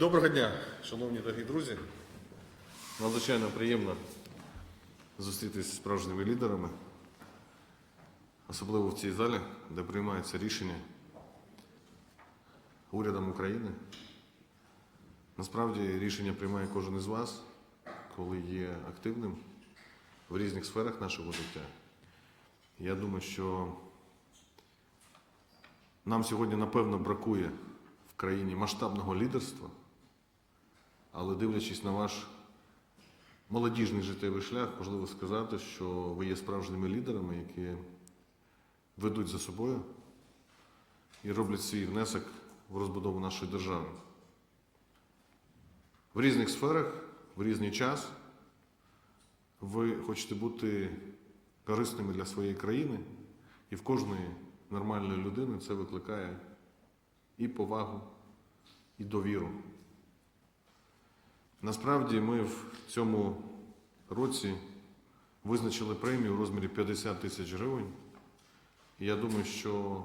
Доброго дня, шановні дорогі друзі. Надзвичайно приємно зустрітися з справжніми лідерами, особливо в цій залі, де приймаються рішення урядом України. Насправді рішення приймає кожен із вас, коли є активним в різних сферах нашого життя. Я думаю, що нам сьогодні напевно бракує в країні масштабного лідерства, але дивлячись на ваш молодіжний життєвий шлях, можливо сказати, що ви є справжніми лідерами, які ведуть за собою і роблять свій внесок в розбудову нашої держави. В різних сферах, в різний час ви хочете бути корисними для своєї країни, і в кожної нормальної людини це викликає і повагу, і довіру. Насправді ми в цьому році визначили премію у розмірі 50 тисяч гривень. Я думаю, що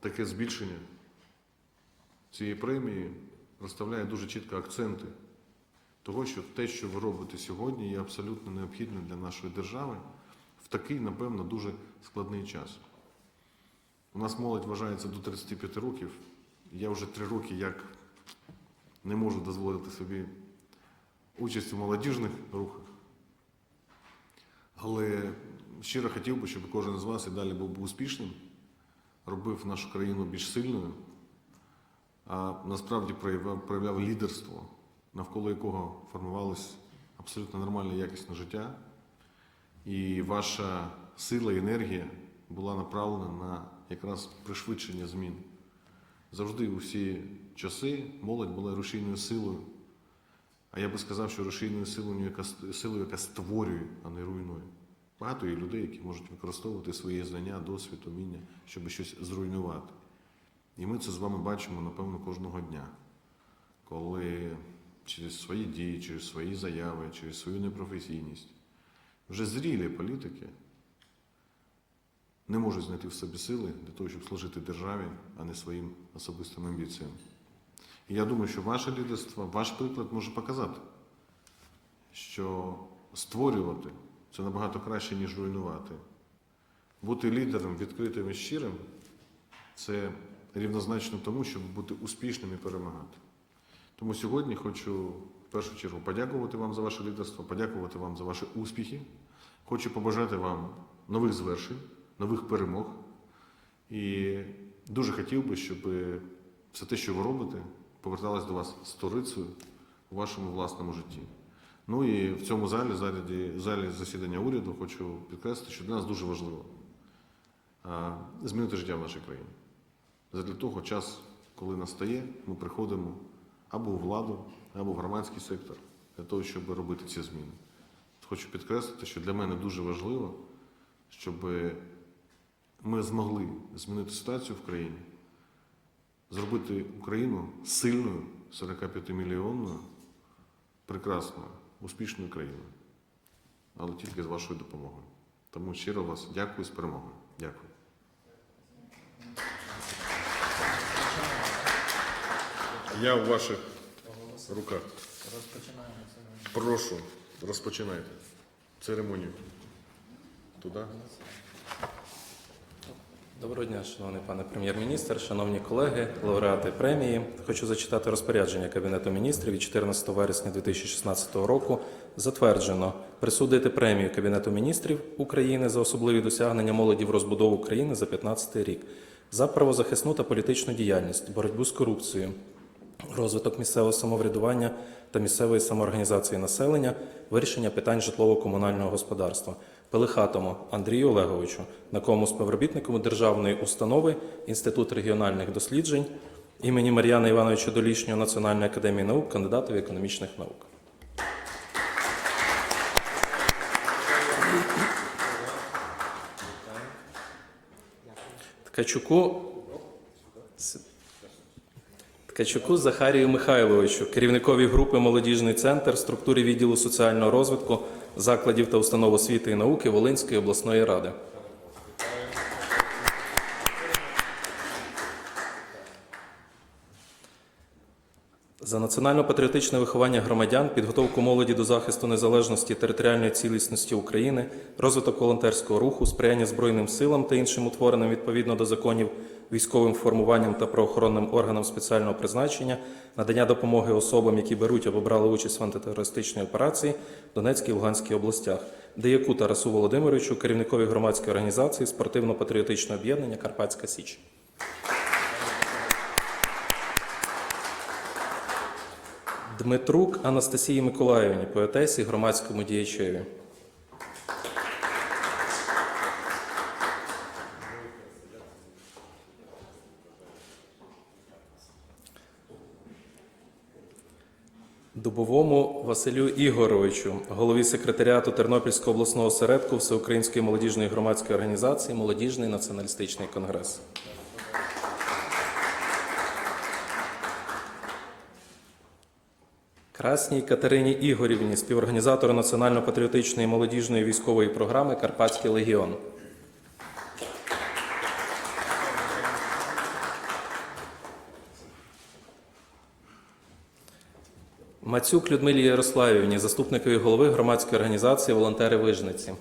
таке збільшення цієї премії розставляє дуже чітко акценти того, що те, що ви робите сьогодні, є абсолютно необхідним для нашої держави в такий, напевно, дуже складний час. У нас молодь вважається до 35 років. Я вже три роки як не можу дозволити собі участь у молодіжних рухах. Але щиро хотів би, щоб кожен з вас і далі був успішним, робив нашу країну більш сильною, а насправді проявляв, проявляв лідерство, навколо якого формувалось абсолютно нормальне якісне життя. І ваша сила і енергія була направлена на якраз пришвидшення змін. Завжди у всі часи молодь була рушійною силою. А я би сказав, що рушійною силою, яка, силою, яка створює, а не руйнує. Багато є людей, які можуть використовувати свої знання, досвід, уміння, щоб щось зруйнувати. І ми це з вами бачимо, напевно, кожного дня, коли через свої дії, через свої заяви, через свою непрофесійність вже зрілі політики не можуть знайти в собі сили для того, щоб служити державі, а не своїм особистим амбіціям. І я думаю, що ваше лідерство, ваш приклад може показати, що створювати це набагато краще, ніж руйнувати. Бути лідером, відкритим і щирим це рівнозначно тому, щоб бути успішним і перемагати. Тому сьогодні хочу в першу чергу подякувати вам за ваше лідерство, подякувати вам за ваші успіхи. Хочу побажати вам нових звершень, нових перемог. І дуже хотів би, щоб все те, що ви робите, поверталось до вас сторицею у вашому власному житті. Ну і в цьому залі, залі, залі засідання уряду, хочу підкреслити, що для нас дуже важливо змінити життя в нашій країні. Задля того час, коли настає, ми приходимо або у владу, або в громадський сектор для того, щоб робити ці зміни. Хочу підкреслити, що для мене дуже важливо, щоб ми змогли змінити ситуацію в країні, зробити Україну сильною, 45-мільйонною, прекрасною, успішною країною. Але тільки з вашою допомогою. Тому щиро вас дякую з перемогою. Дякую. Я у ваших руках. Розпочинаємо. Прошу, розпочинайте церемонію. Туди. Доброго дня, шановний пане прем'єр-міністр, шановні колеги, лауреати премії. Хочу зачитати розпорядження Кабінету міністрів від 14 вересня 2016 року. Затверджено присудити премію Кабінету міністрів України за особливі досягнення молоді в розбудову України за 15 рік, за правозахисну та політичну діяльність, боротьбу з корупцією, розвиток місцевого самоврядування та місцевої самоорганізації населення, вирішення питань житлово-комунального господарства. Пелихатому Андрію Олеговичу, наковому співробітнику державної установи Інститут регіональних досліджень імені Мар'яна Івановича Долішнього Національної академії наук, кандидатові економічних наук. Ткачуку Ткачуку Захарію Михайловичу, керівникові групи Молодіжний центр в структурі відділу соціального розвитку закладів та установ освіти і науки Волинської обласної ради. За національно-патріотичне виховання громадян, підготовку молоді до захисту незалежності територіальної цілісності України, розвиток волонтерського руху, сприяння Збройним силам та іншим утвореним відповідно до законів військовим формуванням та правоохоронним органам спеціального призначення, надання допомоги особам, які беруть або брали участь в антитерористичній операції в Донецькій і Луганській областях, деяку Тарасу Володимировичу, керівникові громадської організації спортивно-патріотичного об'єднання Карпатська Січ. Дмитрук Анастасії Миколаївні, поетесі, громадському діячеві. Дубовому Василю Ігоровичу, голові секретаріату Тернопільського обласного осередку Всеукраїнської молодіжної громадської організації Молодіжний націоналістичний конгрес. Красній Катерині Ігорівні, співорганізатору національно-патріотичної молодіжної військової програми Карпатський легіон. Мацюк Людмилі Ярославівні, заступникові голови громадської організації Волонтери Вижниці.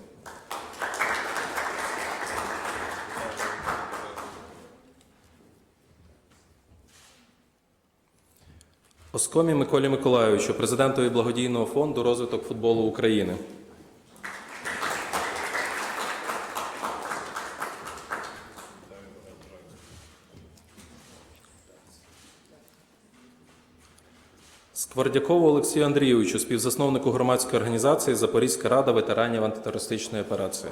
Оскомі Миколі Миколайовичу, президентові благодійного фонду розвиток футболу України. Сквардякову Олексію Андрійовичу, співзасновнику громадської організації Запорізька рада ветеранів антитерористичної операції.